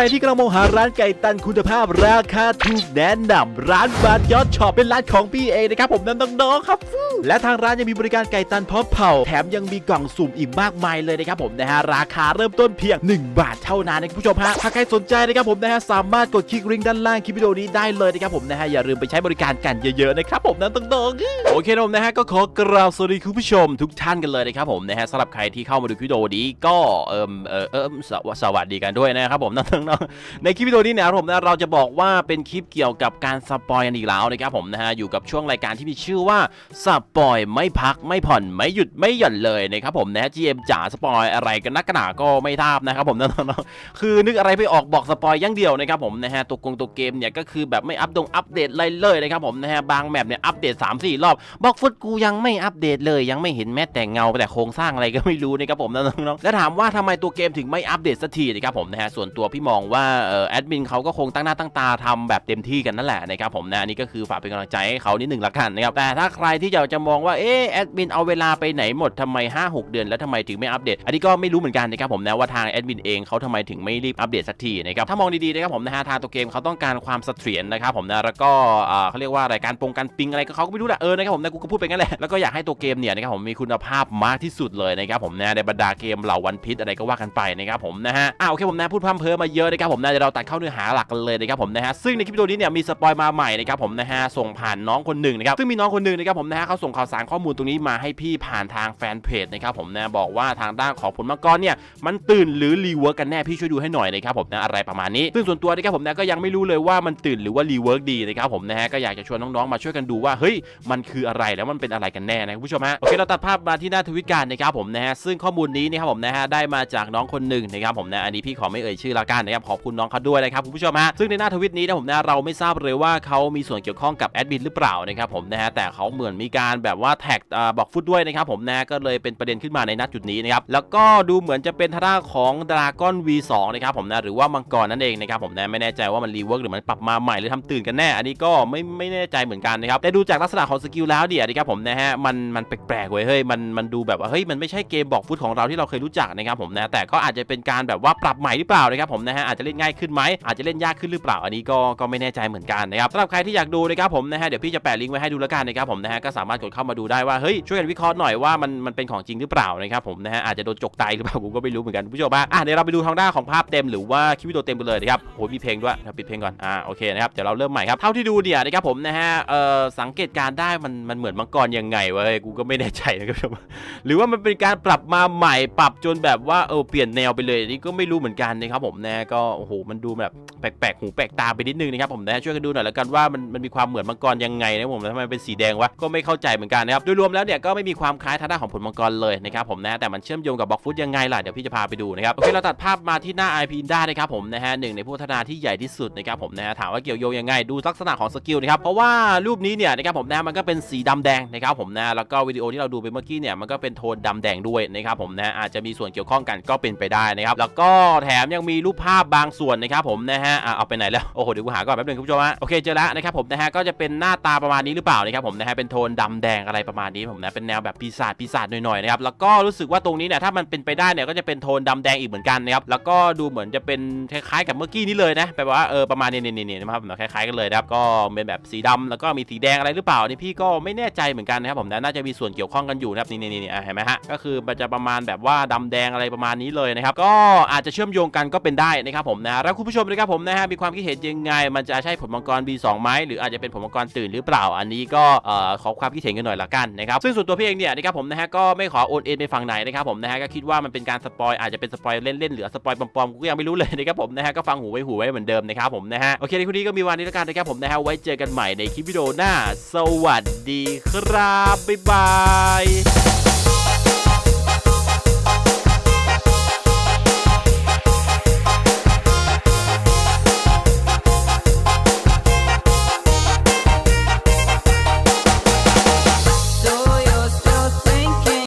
รที่กำลังมองหาร้านไก่ตันคุณภาพราคาถูกแนะนำร้านบาร์ยอดช็อปเป็นร้านของพี่เองนะครับผมน้ำน้องๆครับ และทางร้านยังมีบริการไก่ตันพร้อมเผาแถมยังมีกล่องสุ่มอีกมากมายเลยนะครับผมนะฮะราคาเริ่มต้นเพียง 1 บาทเท่านั้นนะคุณผู้ชมฮะถ้าใครสนใจนะครับผมนะฮะสามารถกดคลิกลิงก์ด้านล่างคลิปวิดีโอนี้ได้เลยนะครับผมนะฮะอย่าลืมไปใช้บริการกันเยอะๆนะครับผมน้ำน้องๆโอเคผมนะฮะก็ขอกราบสวัสดีคุณผู้ชมทุกท่านกันเลยนะครับผมนะฮะสำหรับใครที่เข้ามาดูคลิปวิดีโอนี้ก็เออเออสวัสดีกันด้วยนะครับผมน้องๆในคลิปวิดีโอนี้นะครับผมนะเราจะบอกว่าเป็นคลิปเกี่ยวกับการสปอยกันอีกแล้วนะครับผมนะฮะอยู่กับช่วงรายการที่มีชื่อว่าสปอยไม่พักไม่ผ่อนไม่หยุดไม่หย่อนเลยนะครับผมนะฮะ GM จ๋าสปอยอะไรกันนักกันหนาก็ไม่ทราบนะครับผมน้องๆคือนึกอะไรไม่ออกบอกสปอยอย่างเดียวนะครับผมนะฮะตัวกงตัวเกมเนี่ยก็คือแบบไม่อัปดงอัปเดตอะไรเลยนะครับผมนะฮะบางแมปเนี่ยอัปเดต 3-4 รอบบอกฟุตกูยังไม่อัปเดตเลยยังไม่เห็นแม้แต่เงาแต่โครงสร้างอะไรก็ไม่รู้นะครับผมน้องๆแล้วถามว่าทำไมตัวเกมถึงไม่อัปเดตสักทีนะครับผมนะฮะส่วนตัวพี่มองว่าแอดมินเขาก็คงตั้งหน้าตั้งตาทำแบบเต็มที่กันนั่นแหละนะครับผมนะอันนี่ก็คือฝากเป็นกำลังใจให้เขานิดหนึ่งละกันนะครับแต่ถ้าใครที่อยากจะมองว่าเออแอดมินเอาเวลาไปไหนหมดทำไม 5-6 เดือนแล้วทำไมถึงไม่อัปเดต อันนี้ก็ไม่รู้เหมือนกันนะครับผมนะว่าทางแอดมินเองเขาทำไมถึงไม่รีบอัปเดตสักทีนะครับถ้ามองดีๆนะครับผมนะฮะทางตัวเกมเขาต้องการความเสถียรนะครับผมนะแล้วก็เขาเรียกว่าอะไรการปงการปิงอะไรก็เขาก็ไม่รู้แหละเออนะครับผมนะกูก็พูดไปงั้นแหละแล้วก็อยากให้ตัวเกมเนี่ยนะครับผมมีคุณภาพมากที่สุดเลยนะครับผมนะในบรรดาเกมเหล่าวันพิษอะไรก็ว่ากันไปนะครับผมนะฮะอ่าโอเคผมนะพูดพร่ำเพ้อมาเยอะนะครับผมนะเดี๋ยวเราตัดเข้าเนื้อหาหลักกันเลยนะครับผมนะฮะซึ่งในคลิปวิดีโอนี้เนี่ยมีสปอยมาใหม่นะครับผมนะฮะส่งผ่านน้องคนหนึ่งนะครับซึ่งมีน้องคนหนึ่งนะครับผมนะฮะเขาส่งข่าวสารข้อมูลตรงนี้มาให้พี่ผ่านทางแฟนเพจนะครับผมนะบอกว่าทางด้านของผลมังกรเนี่ยมันตื่นหรือรีเวิร์กกันแน่พี่ช่วยดูให้หน่อยนะครับผมนะอะไรประมาณนี้ ซึ่งส่วนตัวนะครับผมนะก็ยังไม่รู้เลยว่ามันตื่นหรือว่ารีเวิร์กดีนะครับผมนะฮะก็อยากจะชวนน้องๆมาช่วยกันดูว่าเฮ้ยมันคืออะไรแล้วมันเป็นอะไรกันแน่นะคุณผู้ชมฮะโอเคเราตัดภาพมาที่หน้าทวิตการนะครับผมนะฮะซึ่งข้อมูลนี้นะครับผมนะฮะได้มาจากน้องคนหนึ่งนะครับผมนะอันนี้พี่ขอไม่เอ่ยชื่อละกันนะครับขอบคุณน้องเขาด้วยนะครับคุณผู้ชมฮะซึ่งในหน้าทวิตนี้นะผมนะเราไม่ทราบเลยว่าเขามีส่วนเกี่ยวข้องกับแอดมินหรือเปล่านะครับผมนะฮะแต่เขาเหมือนมีการแบบว่าแท็กบอกฟุตด้วยนะครับผมนะก็เลยเป็นประเด็นขึ้นมาในณจุดนี้นะครับแล้วก็ดูเหมือนจะเป็นทางด้าของดราก้อน V2 นะครับผมนะหรือว่ามังกรนั่นเองนะครับผมนะไม่แน่ใจว่ามันรีเวิร์กหรือมันปรับมาใหม่หรือทำตื่นกันแน่ อันนี้ก็ไม่ไม่แน่ใจเหมือนกันนะครับแต่ดูจากลักษณะของสกิลแล้วเดี๋ยวนะครับผมนะฮะมันมันแปลกๆเว้ยเฮ้ยมันมันดูแบบว่าเฮ้ยมันไม่ใช่เกมบอกฟุตของเราที่เราเคยรู้จักนะครับผมนะแต่ก็อาจจะเป็นการแบบว่าปรับใหม่หรือเปล่านะครับผมนะฮะอาจจะเล่นง่ายขึ้นไหมอาจจะเล่นยากขึ้นหรือเปล่าอันนี้ก็ก็ไม่แน่ใจเหมือนกันนะครับสำหรับใครที่อยากดูนะครับผมนะฮะเดี๋ยวพี่จะแปะลิงก์ไว้ให้ดูแล้วกันนะครับผมนะฮะก็สามารถกดเข้ามาดูได้ว่าเฮ้ยช่วยกันวิเคราะห์หน่อยว่ามันมันเป็นของจริงหรือเปล่านะครับผมนะฮะอาจจะโดนจกตายหรือเปล่าผมก็ไม่รู้เหมือนกันผู้ชมอะเดี๋ยวเราไปดูทางด้านของภาพเต็มหรือว่าคลิปวิดีโอเต็มไปเลยนะครับโอ้ยมีเพลงด้วยปิดเพลงก่อนอ่าโอเคนะครับเดี๋ยวเราเริ่มใหม่ครับเท่าที่ดูเนี่ยนะครับผมนะฮะเอ่อสังเกตการได้มันมันเหมือนมังกรยังไงวะกูก็ไม่แน่ใจนะครับผู้ชมหรือว่ามันเป็นการปรับมาใหม่ปรับจนแบบว่าเออเปลี่ยนแนวไปเลยนี่ก็ไม่รู้เหมือนกันนะครับผมนะก็โอ้โหมันดูแบบแปลกๆหูแปลกตาไปนิดนึงนะครับผมนะช่วยกันดูหน่อยแล้วกันว่ามันมันมีความเหมือนมังกรยังไงนะผมทำไมเป็นสีแดงวะก็ไม่เข้าใจเหมือนกันนะครับโดยรวมแล้วเนี่ยก็ไม่มีความคล้ายทางด้านของผลมังกรเลยนะครับผมนะแต่มันเชื่อมโยงกับบล็อกฟุตยังไงล่ะเดี๋ยวพี่จะพาไปดูนะครับโอเคเราตัดภาพมาที่หน้า IP ได้นะครับผมนะฮะหนึ่งในผู้พัฒนาที่ใหญ่ที่สุดนะครับผมนะฮะถามว่าเกี่ยวโยงยังไงดูลักษณะของสกิลนะครับเพราะว่ารูปนี้เนี่ยนะครับผมนะมันก็เป็นสีดำแดงนะครับผมนะแล้วก็วิดีโอที่เราดูไปเมื่อกี้เนี่ยมันก็เป็นโทนดำแดงด้วยนะครับผมนะอาจจะมีส่วนเกี่ยวข้องกันก็เป็นไปได้นะครับแล้วก็แถมยังมีรูปภาพบางส่วนนะครับผมนะฮะเอาไปไหนแล้วโอ้โหเดี๋ยวกูหาก่อนแป๊บนึงคุณผู้ชมฮะโอเคเจอแล้วนะครับผมนะฮะก็จะเป็นหน้าตาประมาณนี้หรือเปล่านะครับผมนะฮะเป็นโทนดำแดงอะไรประมาณนี้ผมนะเป็นแนวแบบปีศาจปีศาจหน่อยๆนะครับแล้วก็รู้สึกว่าตรงนี้เนี่ยถ้ามันเป็นไปได้เนี่ยก็จะเป็นโทนดำแดงอีกเหมือนกันนะครับแล้วก็ดูเหมือนจะเป็นคล้ายๆกับเมื่อกี้นี้เลยนะแปลว่าเออประมาณนี้นี่ๆๆนะครับคล้ายๆกันเลยนะครับก็เป็นแบบสีดำแล้วก็มีสีแดงอะไรหรือเปล่านี่พี่ก็ไม่แน่ใจเหมือนกันนะครับผมนะน่าจะมีส่วนเกี่ยวข้องกันอยู่นะครับนี่ๆๆอ่เห็นไหมฮะก็คือมันจะประมาณแบบว่าดำแดงอะไรประมาณนี้เลยนะครับก็อาจจะเชื่อมโยงกันก็เป็นได้นะครับผมนะแล้วคุณผู้ชมนะครับผมนะฮะมีความคิดเห็นยังไง มันจะใช่ผลมังกร B2 ไหมหรืออาจจะเป็นผลมังกรตื่นหรือเปล่าอันนี้ก็อขอความคิดเห็นกันหน่อยละกันนะครับซึ่งส่วนตัวพี่เองเนี่ยนะครับผมนะฮะก็ไม่ขอโอนเอ็นไปฝั่งไหนนะครับผมนะฮะก็คิดว่ามันเป็นการสปอยอาจจะเป็นสปอยเล่นๆหรือสปอยปลอมๆกูก็ยังไม่รู้เลยนะครับผมนะฮะก็ฟังหูไว้หูไว้เหมือนเดิมนะครับผมนะฮะโอเคในคุณนี้ก็มีวันนี้แล้วกันนะครับผมนะฮะไว้เจอกันใหม่ในคลิปวิดีโอหน้า สวัสดีครับบ๊ายบาย